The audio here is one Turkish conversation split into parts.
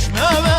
Krishna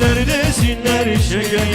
desinler desinler şeker